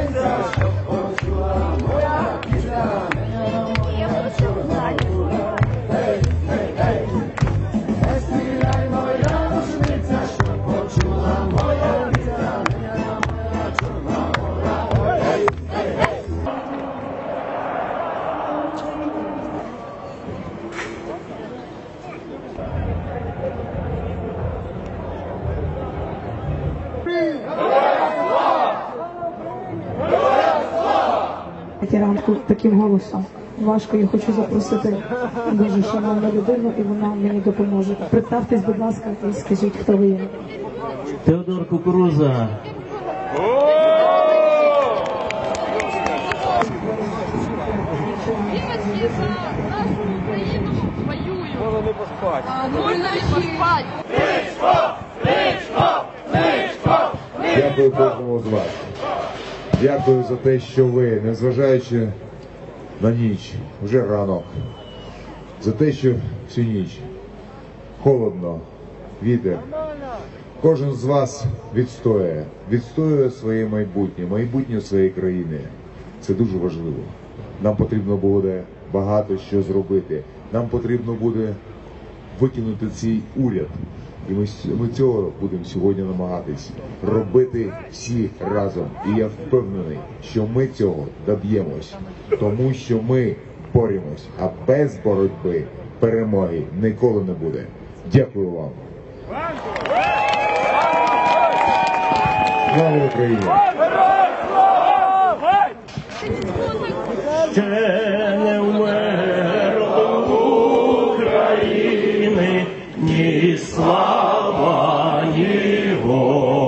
Amen. Ранку таким голосом. Важко, я хочу запросити дуже шановну людину, і вона мені допоможе. Представтесь, будь ласка, і скажіть, хто ви є. Теодор Кукуруза. Девочки за нашу Украину воюют. Можно не. Дякую кожному з вас. Дякую за те, що ви, незважаючи на ніч, вже ранок, за те, що всю ніч холодно, вітер. Кожен з вас відстоює, відстоює своє майбутнє, майбутнє своєї країни. Це дуже важливо. Нам потрібно буде багато що зробити. Нам потрібно буде викинути цей уряд. І ми, ми цього будемо сьогодні намагатись робити всі разом. І я впевнений, що ми цього доб'ємось, тому що ми боремось, а без боротьби перемоги ніколи не буде. Дякую вам. Слава Україні! Слава, ні воля.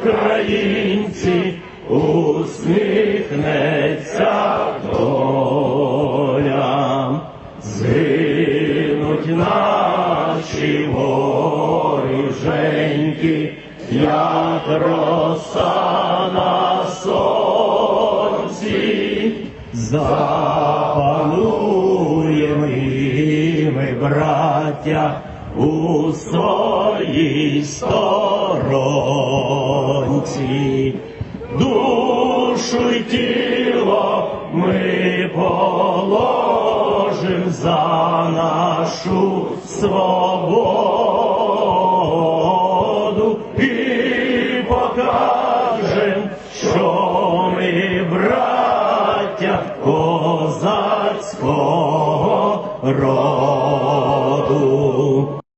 Українці, усміхнеться доля. Згинуть наші воріженьки, як роса на сонці, запануємо і ми, браття, у своїй сторонці, душу й тіло ми положим за нашу свободу і покажем, що ми брат козацького роду.